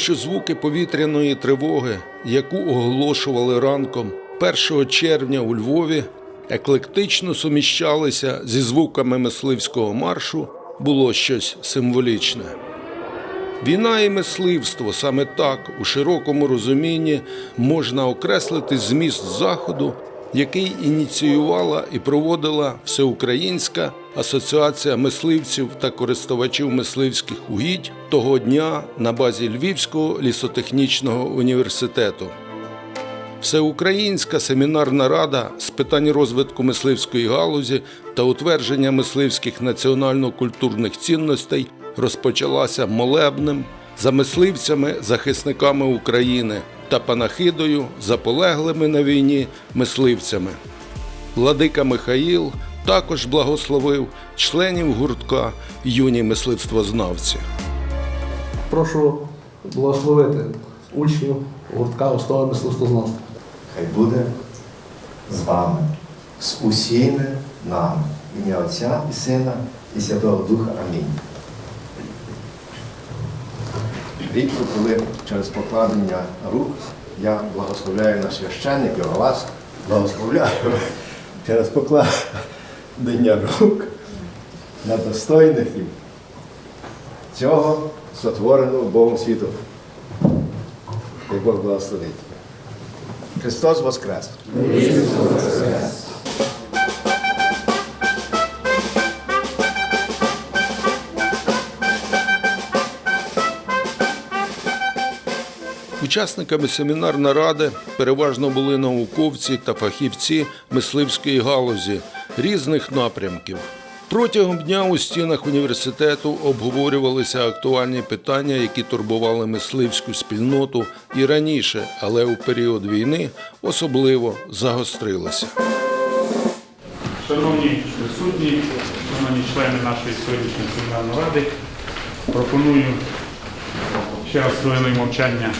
Що звуки повітряної тривоги, яку оголошували ранком 1 червня у Львові, еклектично суміщалися зі звуками мисливського маршу, було щось символічне. Війна і мисливство саме так, у широкому розумінні, можна окреслити зміст заходу, який ініціювала і проводила Всеукраїнська асоціація мисливців та користувачів мисливських угідь того дня на базі Львівського лісотехнічного університету. Всеукраїнська семінарна рада з питань розвитку мисливської галузі та утвердження мисливських національно-культурних цінностей розпочалася молебнем за мисливцями, захисниками України та панахидою за полеглими на війні мисливцями. Владика Михаїл також благословив членів гуртка юні мисливствознавці. Прошу благословити учнів гуртка основи мисливствознавства. Хай буде з вами, з усіми нами. Ім'я Отця і Сина і Святого Духа. Амінь. Рідко, коли через покладення рук я благословляю на священників, а вас благословляю через покладення рук на достойників цього сотвореного Богом світу. Як Бог благословить. Христос Воскрес! Учасниками семінарної ради переважно були науковці та фахівці мисливської галузі різних напрямків. Протягом дня у стінах університету обговорювалися актуальні питання, які турбували мисливську спільноту і раніше, але у період війни особливо загострилися. Шановні присутні, шановні члени нашої сьогоднішньої семінарної ради, пропоную ще раз хвилиною мовчання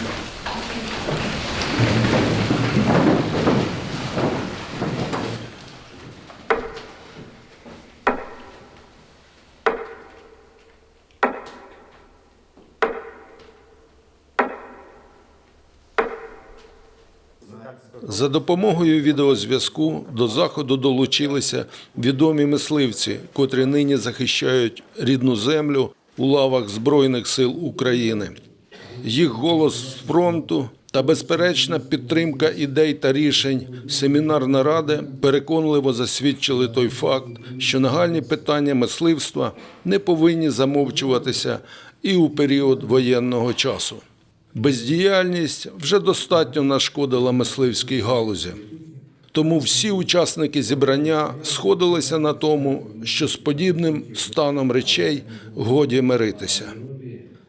За допомогою відеозв'язку до заходу долучилися відомі мисливці, котрі нині захищають рідну землю у лавах Збройних сил України. Їх голос з фронту та безперечна підтримка ідей та рішень семінарної ради переконливо засвідчили той факт, що нагальні питання мисливства не повинні замовчуватися і у період воєнного часу. Бездіяльність вже достатньо нашкодила мисливській галузі. Тому всі учасники зібрання сходилися на тому, що з подібним станом речей годі миритися.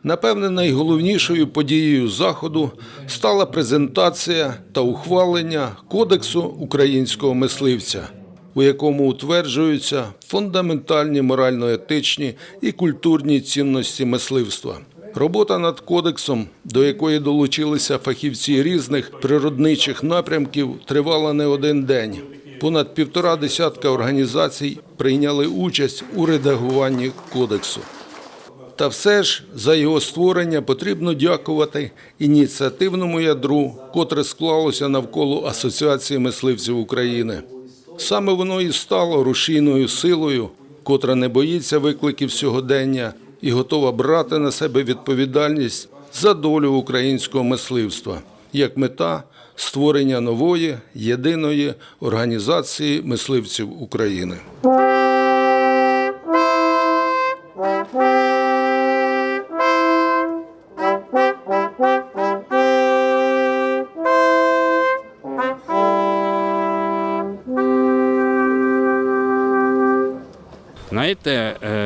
Напевне, найголовнішою подією заходу стала презентація та ухвалення Кодексу українського мисливця, у якому утверджуються фундаментальні морально-етичні і культурні цінності мисливства. Робота над кодексом, до якої долучилися фахівці різних природничих напрямків, тривала не один день. Понад півтора десятка організацій прийняли участь у редагуванні кодексу. Та все ж за його створення потрібно дякувати ініціативному ядру, котре склалося навколо Асоціації мисливців України. Саме воно і стало рушійною силою, котра не боїться викликів сьогодення і готова брати на себе відповідальність за долю українського мисливства як мета створення нової єдиної організації мисливців України. Знаєте, е,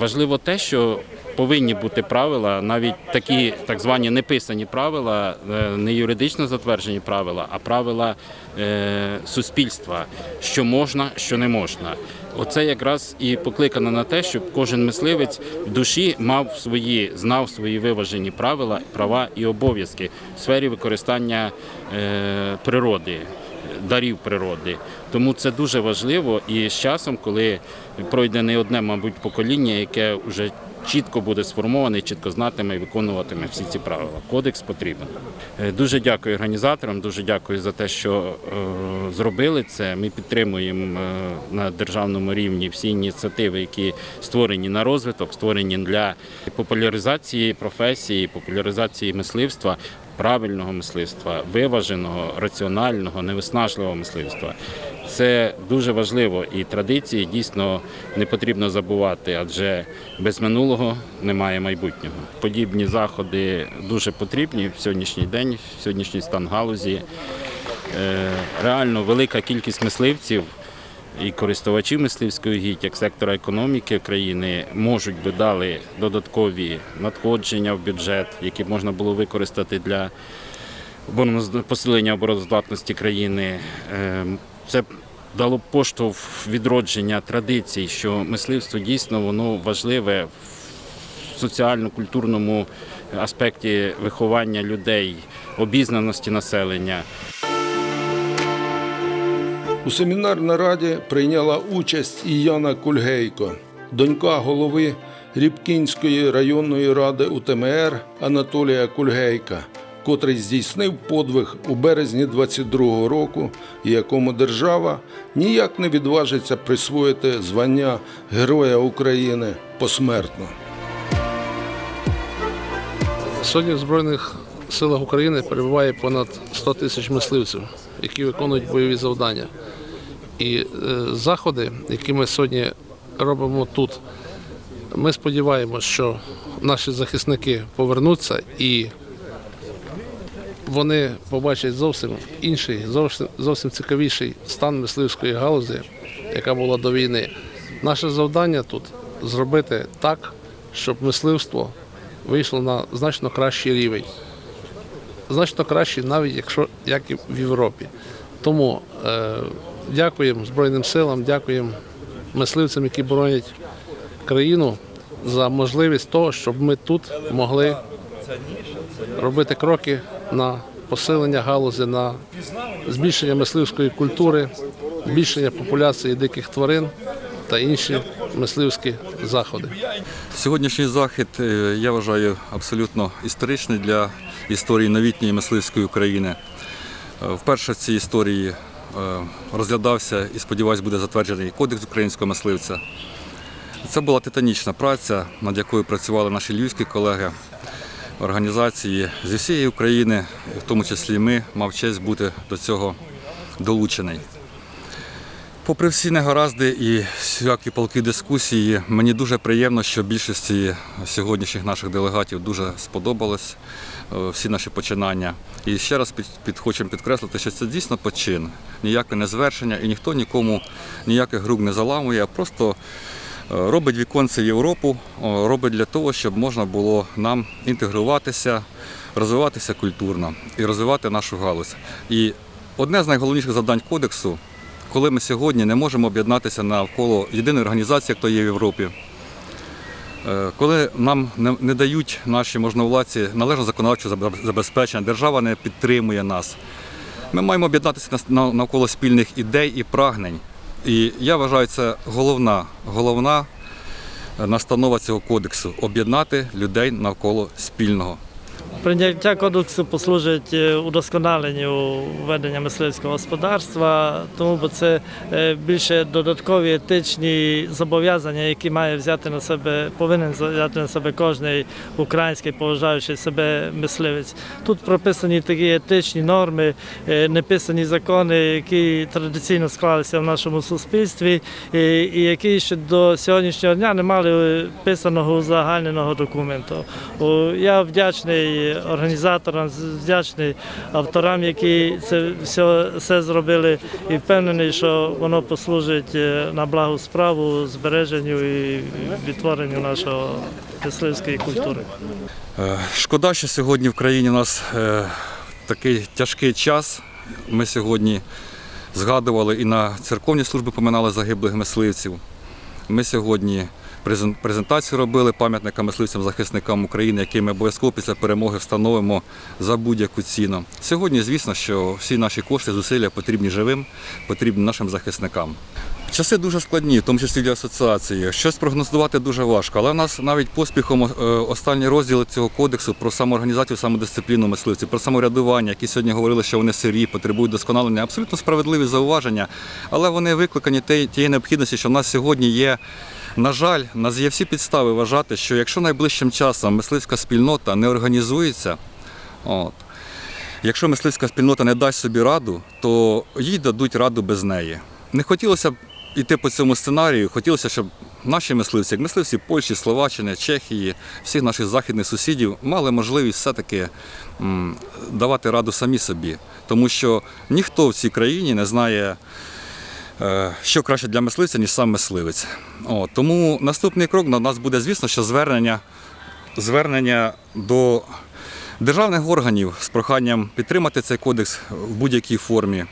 важливо те, що повинні бути правила, навіть такі так звані неписані правила, е, не юридично затверджені правила, а правила е, суспільства, що можна, що не можна. Оце якраз і покликано на те, щоб кожен мисливець в душі мав свої, знав свої виважені правила, права і обов'язки в сфері використання е, природи дарів природи. Тому це дуже важливо. І з часом, коли пройде не одне, мабуть, покоління, яке вже чітко буде сформований, чітко знатиме і виконуватиме всі ці правила. Кодекс потрібен. Е, Дуже дякую організаторам, дуже дякую за те, що е, зробили це. Ми підтримуємо е, на державному рівні всі ініціативи, які створені на розвиток, створені для популяризації професії, популяризації мисливства. Правильного мисливства, виваженого, раціонального, невиснажливого мисливства. Це дуже важливо і традиції дійсно не потрібно забувати, адже без минулого немає майбутнього. Подібні заходи дуже потрібні в сьогоднішній день, в сьогоднішній стан галузі. Е, Реально велика кількість мисливців і користувачів мисливської гідь, як сектора економіки країни, можуть би дали додаткові надходження в бюджет, які можна було використати для посилення обороноздатності країни. Е, Це дало б поштовх відродження традицій, що мисливство дійсно воно важливе в соціально-культурному аспекті виховання людей, обізнаності населення. У семінарній раді прийняла участь і Яна Кульгейко, донька голови Рібкінської районної ради УТМР Анатолія Кульгейка, котрий здійснив подвиг у березні 22-го року, якому держава ніяк не відважиться присвоїти звання Героя України посмертно. Сьогодні Збройних силах України перебуває понад 100 тисяч мисливців, які виконують бойові завдання. І е, заходи, які ми сьогодні робимо тут, ми сподіваємося, що наші захисники повернуться і вони побачать зовсім інший, зовсім, зовсім цікавіший стан мисливської галузі, яка була до війни. Наше завдання тут зробити так, щоб мисливство вийшло на значно кращий рівень. Значно кращий, навіть якщо як і в Європі. Тому е, дякуємо Збройним силам, дякуємо мисливцям, які боронять країну за можливість того, щоб ми тут могли робити кроки на посилення галузі, на збільшення мисливської культури, збільшення популяції диких тварин та інші мисливські заходи. Сьогоднішній захід е, я вважаю абсолютно історичний для історії новітньої мисливської України. Е, Вперше в цій історії е, розглядався і сподіваюсь, буде затверджений кодекс українського мисливця. Це була титанічна праця, над якою працювали наші львівські колеги, організації зі всієї України, в тому числі ми, мав честь бути до цього долучений. Попри всі негаразди і всякі палки дискусії, мені дуже приємно, що більшості сьогоднішніх наших делегатів дуже сподобалось е, всі наші починання. І ще раз під, під, хочемо підкреслити, що це дійсно почин, ніяке не звершення, і ніхто нікому ніяких груп не заламує, а просто е, робить віконце Європу, робить для того, щоб можна було нам інтегруватися, розвиватися культурно і розвивати нашу галузь. І одне з найголовніших завдань кодексу коли ми сьогодні не можемо об'єднатися навколо єдиної організації, як то є в Європі, Е, коли нам не, дають наші можновладці належно законодавче забезпечення, держава не підтримує нас. Ми маємо об'єднатися навколо спільних ідей і прагнень. І я вважаю, це головна, головна е, настанова цього кодексу об'єднати людей навколо спільного. Прийняття кодексу послужить е, удосконаленню ведення мисливського господарства, тому бо це е, більше додаткові етичні зобов'язання, які має взяти на себе, повинен взяти на себе кожний український, поважаючий себе мисливець. Тут прописані такі етичні норми, е, неписані закони, які традиційно склалися в нашому суспільстві, і які ще до сьогоднішнього дня не мали писаного узагальненого документу. Я вдячний організаторам, вдячний авторам, які це все, все зробили, і впевнений, що воно послужить е, на благу справу, збереженню і відтворенню нашої мисливської культури. Е, Шкода, що сьогодні в країні у нас е, такий тяжкий час. Ми сьогодні згадували і на церковній службі поминали загиблих мисливців. Ми сьогодні презентацію робили пам'ятника мисливцям захисникам України, який ми обов'язково після перемоги встановимо за будь-яку ціну. Сьогодні, звісно, що всі наші кошти, зусилля потрібні живим, потрібні нашим захисникам. Часи дуже складні, в тому числі для асоціації. Щось прогнозувати дуже важко. Але в нас навіть поспіхом е, останні розділи цього кодексу про самоорганізацію, самодисципліну мисливців, про самоврядування, які сьогодні говорили, що вони сирі, потребують досконалення. Абсолютно справедливі зауваження, але вони викликані тієї необхідності, що в нас сьогодні є. На жаль, нас є всі підстави вважати, що якщо найближчим часом мисливська спільнота не організується, от, якщо мисливська спільнота не дасть собі раду, то їй дадуть раду без неї. Не хотілося б йти по цьому сценарію, хотілося, щоб наші мисливці, як мисливці Польщі, Словаччини, Чехії, всіх наших західних сусідів мали можливість все-таки давати раду самі собі. Тому що ніхто в цій країні не знає, що краще для мисливця, ніж сам мисливець. О, тому наступний крок на нас буде, звісно, що звернення, звернення до державних органів з проханням підтримати цей кодекс в будь-якій формі.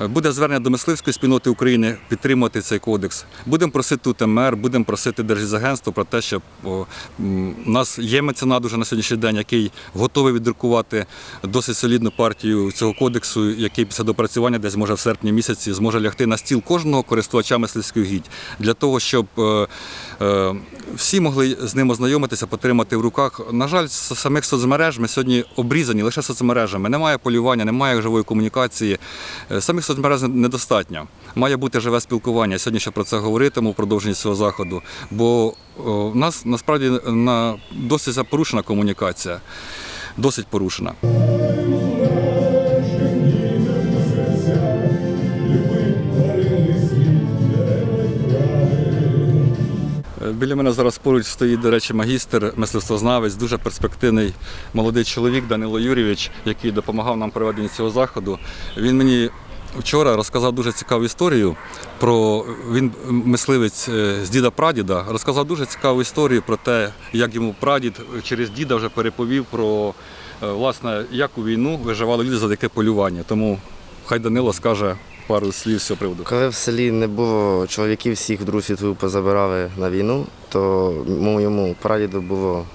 Буде звернення до мисливської спільноти України підтримати цей кодекс. Будемо просити УТМР, будемо просити Держлісагентство про те, щоб о, м, у нас є меценат уже на сьогоднішній день, який готовий віддрукувати досить солідну партію цього кодексу, який після допрацювання десь може в серпні місяці зможе лягти на стіл кожного користувача мисливської гідь для того, щоб е, всі могли з ним ознайомитися, потримати в руках. На жаль, самих соцмереж ми сьогодні обрізані лише соцмережами. Немає полювання, немає живої комунікації. Е, Самих соцмереж недостатньо. Має бути живе спілкування. Сьогодні ще про це говоритиму в продовженні цього заходу. Бо о, в нас насправді на досить порушена комунікація. Досить порушена. Біля мене зараз поруч стоїть, до речі, магістр, мисливствознавець, дуже перспективний молодий чоловік Данило Юрійович, який допомагав нам проведенні цього заходу. Він мені вчора розказав дуже цікаву історію про він мисливець е, з діда прадіда. Розказав дуже цікаву історію про те, як йому прадід через діда вже переповів про е, власне, як у війну виживали люди завдяки полюванню. Тому хай Данило скаже пару слів з цього приводу. Коли в селі не було чоловіків, всіх друг світу позабирали на війну, то моєму прадіду було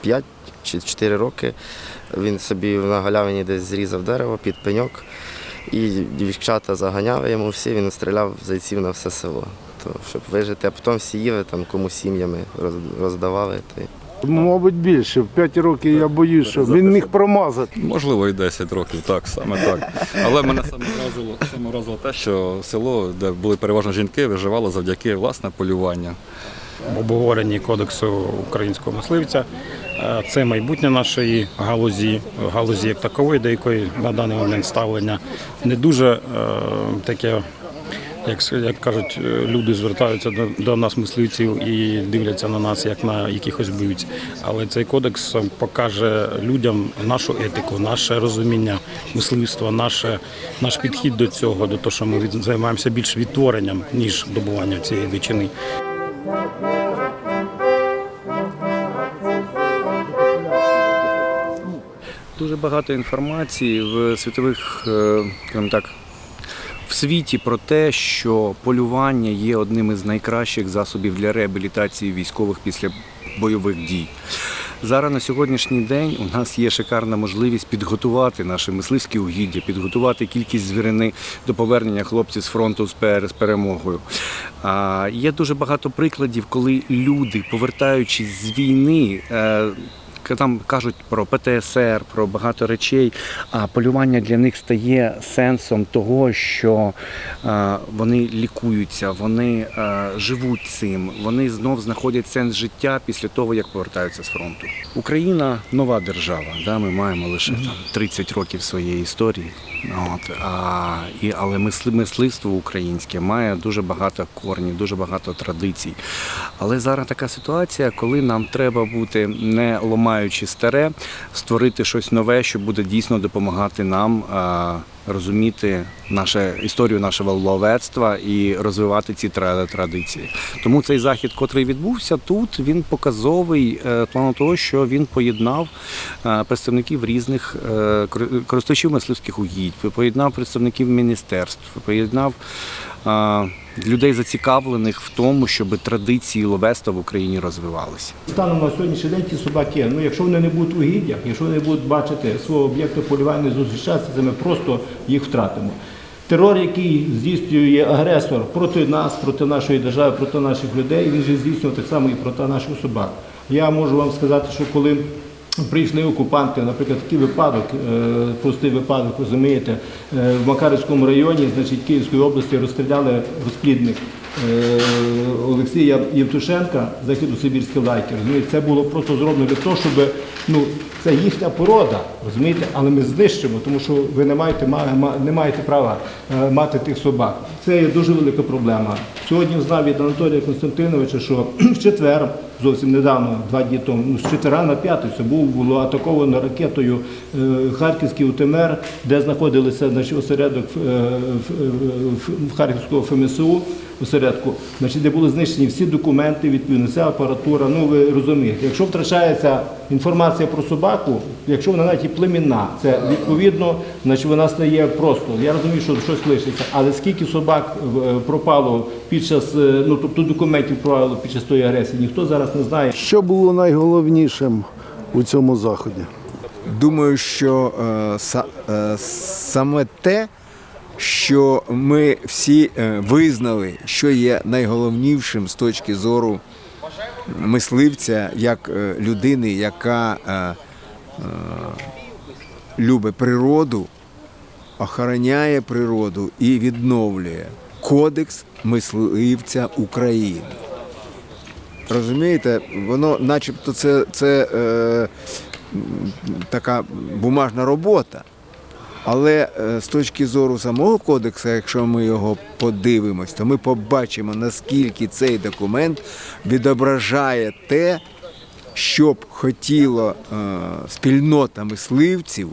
5 чи 4 роки. Він собі на галявині десь зрізав дерево під пеньок, і дівчата заганяли йому всі, він стріляв зайців на все село. То, щоб вижити, а потім всі їли, там кому сім'ями роздавали. То Мабуть, більше. В 5 років я боюсь, що він міг промазати. Можливо, і 10 років, так, саме так. Але мене саме вразило, саме вразило те, що село, де були переважно жінки, виживало завдяки власне полюванню. в обговоренні кодексу українського мисливця. Е, Це майбутнє нашої галузі, галузі як такової, до якої на даний момент ставлення не дуже е, таке. Як, як кажуть, е, люди звертаються до, до нас, мисливців, і дивляться на нас як на якихось вбивць. Але цей кодекс покаже людям нашу етику, наше розуміння мисливства, наше, наш підхід до цього, до того, що ми займаємося більш відтворенням, ніж добуванням цієї дичини. Дуже багато інформації в світових, е, скажімо так, в світі про те, що полювання є одним із найкращих засобів для реабілітації військових після бойових дій. Зараз на сьогоднішній день у нас є шикарна можливість підготувати наше мисливське угіддя, підготувати кількість звірини до повернення хлопців з фронту з пер- з перемогою. А, є дуже багато прикладів, коли люди, повертаючись з війни, е, Там кажуть про ПТСР, про багато речей. А полювання для них стає сенсом того, що е, вони лікуються, вони е, живуть цим, вони знов знаходять сенс життя після того, як повертаються з фронту. Україна нова держава. Да? Ми маємо лише там 30 років своєї історії. От, а, і, але мисли, мисливство українське має дуже багато корнів, дуже багато традицій. Але зараз така ситуація, коли нам треба бути не ломаючи старе, створити щось нове, що буде дійсно допомагати нам розуміти нашу історію нашого ловецтва і розвивати ці традиції. Тому цей захід, котрий відбувся тут, він показовий е, плану того, що він поєднав е, представників різних е, користувачів мисливських угідь, поєднав представників міністерств, поєднав е, людей зацікавлених в тому, щоб традиції ловецтва в Україні розвивалися. Станом на сьогоднішній день ті собаки, ну якщо вони не будуть у гіддях, якщо вони будуть бачити свого об'єкту полювання, зустрічатися з ними, просто їх втратимо. терор, який здійснює агресор проти нас, проти нашої держави, проти наших людей, він же здійснює так само і проти наших собак. Я можу вам сказати, що коли прийшли окупанти, наприклад, такий випадок, е, простий випадок, розумієте, е, в Макарівському районі, значить, Київської області розстріляли розплідник Олексія Євтушенка, західно-сибірський лайкер. Це було просто зроблено для того, щоб ну, це їхня порода, розумієте, але ми знищимо, тому що ви не маєте, ма- ма- не маєте права е, мати тих собак. Це є дуже велика проблема. Сьогодні знав від Анатолія Константиновича, що в четвер, зовсім недавно, два дні тому, ну, з четвера на п'ятницю був, було атаковано ракетою е, Харківський УТМР, де знаходилися значить, осередок е, в Харківського ФМСУ осередку, значить, де були знищені всі документи, відповідно, вся апаратура. Ну ви розумієте, якщо втрачається інформація про собаку, якщо вона навіть і племінна, це відповідно, значить вона стає просто. Я розумію, що щось лишиться, але скільки собак е, пропало під час, е, ну тобто документів пропало під час тої агресії, ніхто зараз не знає. Що було найголовнішим у цьому заході? Думаю, що е, са- е, саме те, що ми всі е, визнали, що є найголовнішим з точки зору мисливця, як е, людини, яка е, любить природу, охороняє природу і відновлює кодекс мисливця України. Розумієте, воно начебто це, це е, така бумажна робота. Але е, з точки зору самого кодексу, якщо ми його подивимось, то ми побачимо, наскільки цей документ відображає те, що б хотіло е, спільнота мисливців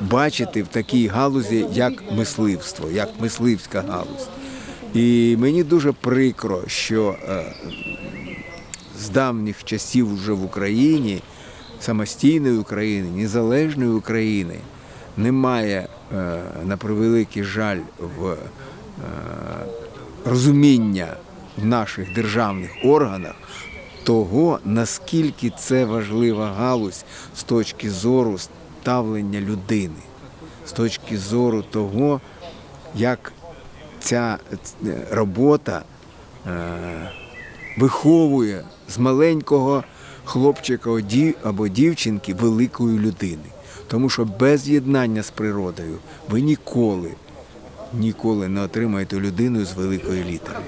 бачити в такій галузі, як мисливство, як мисливська галузь. І мені дуже прикро, що е, з давніх часів вже в Україні, самостійної України, незалежної України, немає, е, на превеликий жаль, в е, розуміння в наших державних органах того, наскільки це важлива галузь з точки зору ставлення людини, з точки зору того, як ця е, робота виховує з маленького хлопчика або дівчинки великої людини. Тому що без єднання з природою ви ніколи, ніколи не отримаєте людину з великої літери.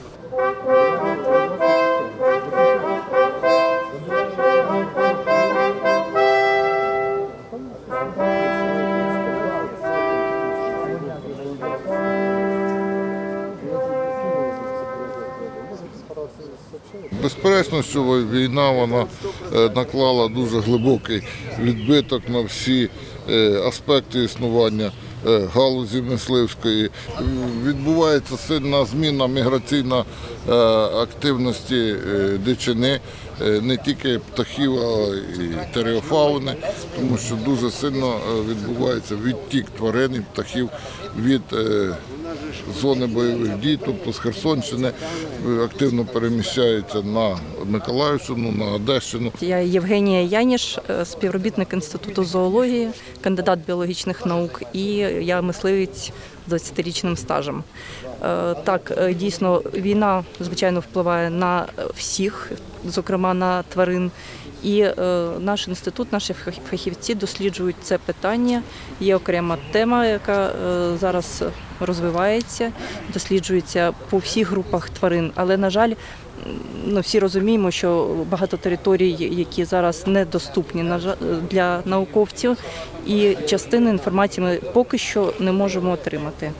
Безперечно, що війна вона наклала дуже глибокий відбиток на всі е, аспекти існування е, галузі мисливської. Е, Відбувається сильна зміна міграційна е, активності е, дичини, е, не тільки птахів, а й тереофауни, тому що дуже сильно е, відбувається відтік тварин і птахів від е, зони бойових дій, тобто з Херсонщини е, активно переміщаються на Миколаївщину, на Одещину. Я Євгенія Яніш, е, співробітник Інституту зоології, кандидат біологічних наук, і я мисливець з 20-річним стажем. Е, Так, дійсно, війна звичайно впливає на всіх, зокрема на тварин. І наш інститут, наші фах- фахівці досліджують це питання. Є окрема тема, яка зараз розвивається, досліджується по всіх групах тварин. Але, на жаль, ну, всі розуміємо, що багато територій, які зараз недоступні для науковців, і частини інформації ми поки що не можемо отримати.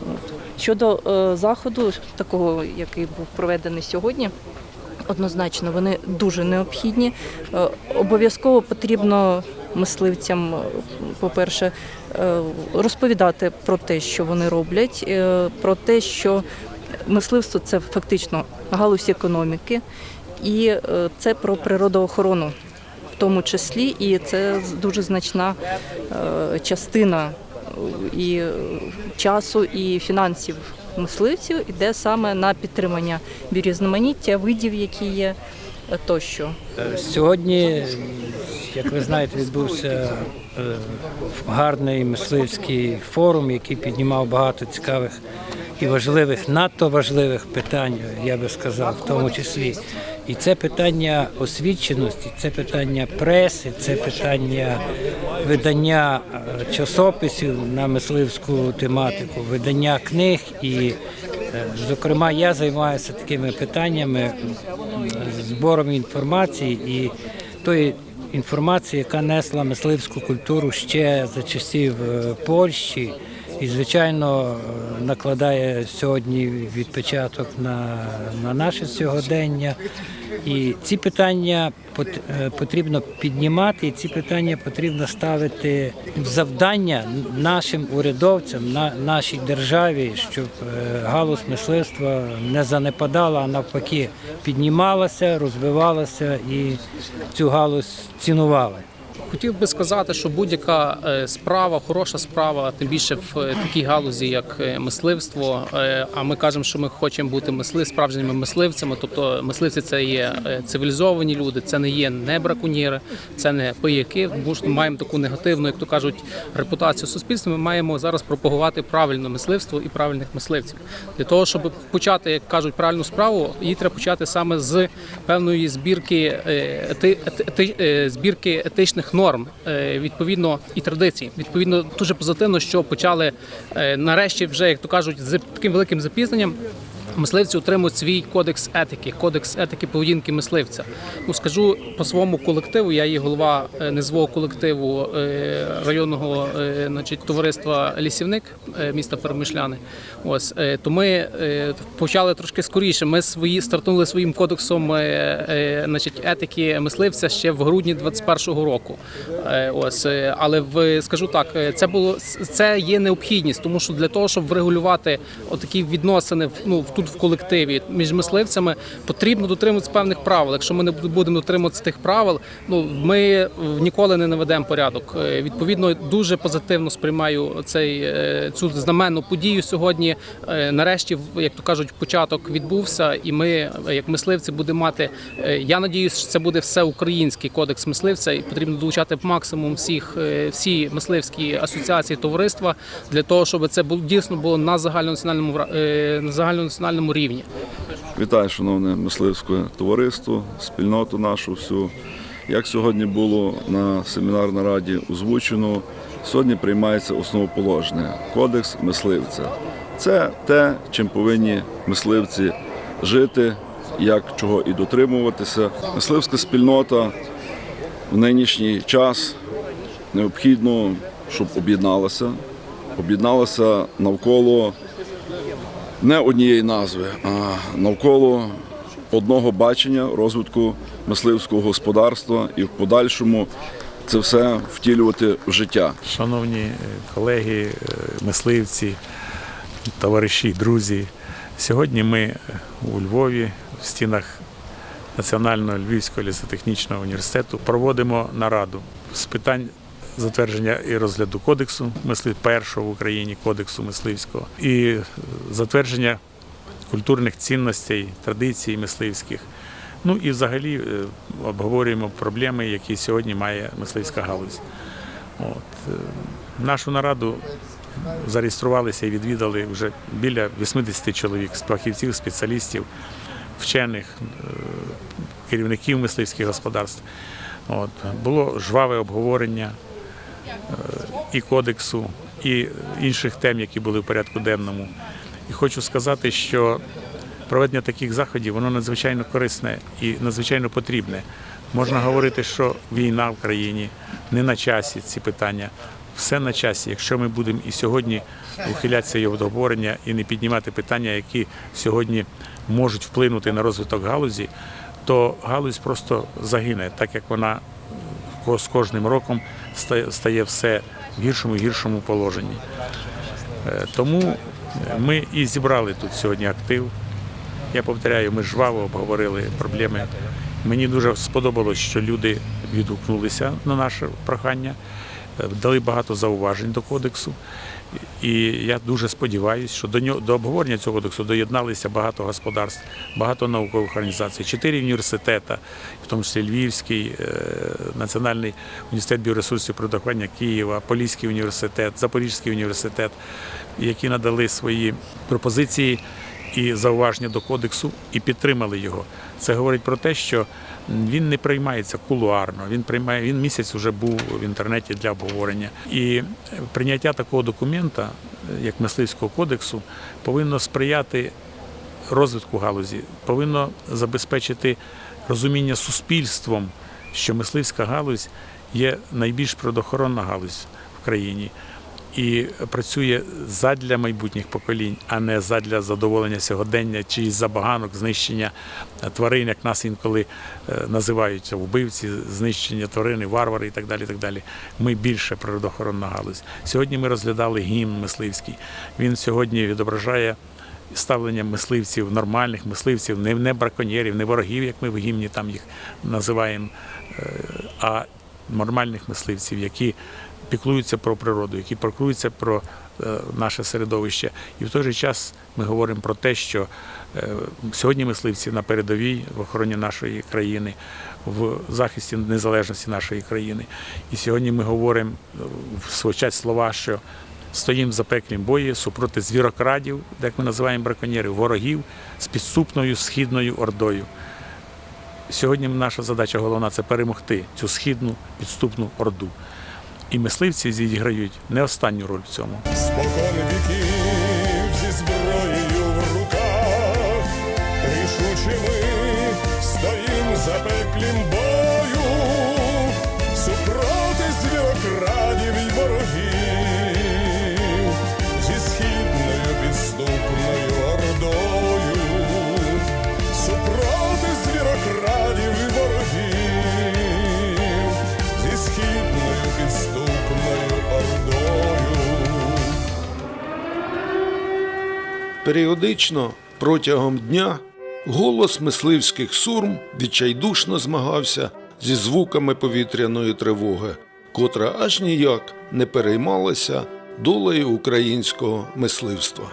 От. Щодо е, заходу, такого, який був проведений сьогодні, однозначно вони дуже необхідні. Е, Обов'язково потрібно мисливцям, е, по-перше, е, розповідати про те, що вони роблять, е, про те, що мисливство це фактично галузь економіки, і це про природоохорону. В тому числі, і це дуже значна частина і часу, і фінансів мисливців іде саме на підтримання біорізноманіття, видів, які є тощо. Сьогодні як ви знаєте, відбувся е, гарний мисливський форум, який піднімав багато цікавих і важливих, надто важливих питань, я би сказав, в тому числі. І це питання освіченості, це питання преси, це питання видання е, часописів на мисливську тематику, видання книг. І, е, зокрема, я займаюся такими питаннями збором інформації і тої інформації, яка несла мисливську культуру ще за часів е, Польщі. І, звичайно, накладає сьогодні відпечаток на, на наше сьогодення. І ці питання е, потрібно піднімати, і ці питання потрібно ставити в завдання нашим урядовцям, на нашій державі, щоб е, галузь мисливства не занепадала, а навпаки піднімалася, розвивалася і цю галузь цінували. Хотів би сказати, що будь-яка е, справа, хороша справа, тим більше в е, такій галузі, як е, мисливство. А ми кажемо, що ми хочемо бути мисли, справжніми мисливцями. Тобто мисливці це є цивілізовані люди, це не є не браконьєри, це не пияки. Тому що ми маємо таку негативну, як то кажуть, репутацію суспільства. Ми маємо зараз пропагувати правильне мисливство і правильних мисливців. Для того, щоб почати, як кажуть, правильну справу, її треба почати саме з певної збірки збірки етичних норм, е, відповідно і традицій. Відповідно, дуже позитивно, що почали е, нарешті, вже як то кажуть, з таким великим запізненням. Мисливці отримують свій кодекс етики, кодекс етики поведінки мисливця. Ну скажу по своєму колективу. Я є голова е, низового колективу е, районного е, значить, товариства Лісівник міста Перемишляни. Ось то ми почали трошки скоріше. Ми свої стартнули своїм кодексом значить, етики мисливця ще в грудні 21-го року. Ось, але в скажу так, це було це є необхідність, тому що для того, щоб врегулювати отакі відносини в- ну тут в колективі між мисливцями, потрібно дотримуватися певних правил. Якщо ми не будемо дотримуватися тих правил, ну ми е, ніколи не наведемо порядок. Е, Відповідно, дуже позитивно сприймаю цей е, цю знаменну подію сьогодні. Нарешті, як то кажуть, початок відбувся, і ми, як мисливці, будемо мати. Я надіюсь, що це буде все український кодекс мисливця, і потрібно долучати максимум всіх всі мисливські асоціації товариства для того, щоб це було дійсно було на загальнонаціональному на загальнонаціональному рівні. Вітаю, шановне мисливське товариство, спільноту нашу всю. Як сьогодні було на семінарній раді озвучено, сьогодні приймається основоположне кодекс мисливця. Це те, чим повинні мисливці жити, як чого і дотримуватися. Мисливська спільнота в нинішній час необхідно, щоб об'єдналася, об'єдналася навколо не однієї назви, а навколо одного бачення розвитку мисливського господарства і в подальшому це все втілювати в життя. Шановні е, колеги, е, мисливці, товариші, друзі. Сьогодні ми е, у Львові в стінах Національного Львівського лісотехнічного університету проводимо нараду з питань затвердження і розгляду кодексу мислив першого в Україні кодексу мисливського і е, затвердження культурних цінностей, традицій мисливських. Ну і взагалі е, обговорюємо проблеми, які сьогодні має мисливська галузь. От. е, Нашу нараду зареєструвалися і відвідали вже біля 80 чоловік, фахівців, спеціалістів, вчених, керівників мисливських господарств. От. Було жваве обговорення і кодексу, і інших тем, які були в порядку денному. І хочу сказати, що проведення таких заходів воно надзвичайно корисне і надзвичайно потрібне. Можна говорити, що війна в країні не на часі ці питання. Все на часі. Якщо ми будемо і сьогодні ухилятися від обговорення і не піднімати питання, які сьогодні можуть вплинути на розвиток галузі, то галузь просто загине, так як вона з кожним роком стає все в гіршому гіршому положенні. Е, Тому ми і зібрали тут сьогодні актив. Я повторяю, ми жваво обговорили проблеми. Мені дуже сподобалось, що люди відгукнулися на наше прохання. е, дали багато зауважень до кодексу. І я дуже сподіваюся, що до нього до обговорення цього кодексу доєдналися багато господарств, багато наукових організацій, чотири університети, в тому числі Львівський, е, Національний університет біоресурсів продукування Києва, Поліський університет, Запорізький університет, які надали свої пропозиції і зауваження до кодексу і підтримали його. Це говорить про те, що він не приймається кулуарно. Він приймає він місяць вже був в інтернеті для обговорення. І прийняття такого документа, як мисливського кодексу, повинно сприяти розвитку галузі, повинно забезпечити розуміння суспільством, що мисливська галузь є найбільш природоохоронна галузь в країні і працює задля майбутніх поколінь, а не задля задоволення сьогодення чи забаганок, знищення тварин, як нас інколи е, називають вбивці, знищення тварини, варвари і так далі. І так далі. Ми більше природоохоронна галузь. Сьогодні ми розглядали гімн мисливський. Він сьогодні відображає. Ставлення мисливців, нормальних мисливців, не, не браконьєрів, не ворогів, як ми в гімні там їх називаємо, е, а нормальних мисливців, які піклуються про природу, які піклуються про е, наше середовище. І в той же час ми говоримо про те, що е, сьогодні мисливці на передовій в охороні нашої країни, в захисті незалежності нашої країни. І сьогодні ми говоримо е, звучать слова, що стоїмо в запеклім бої супроти звірокрадів, як ми називаємо браконьєрів, ворогів з підступною східною ордою. Сьогодні наша задача головна це перемогти цю східну підступну орду. І мисливці зіграють не останню роль в цьому. Спокон віків зі зброєю в руках, рішучими стоїм за Періодично протягом дня голос мисливських сурм відчайдушно змагався зі звуками повітряної тривоги, котра аж ніяк не переймалася долею українського мисливства.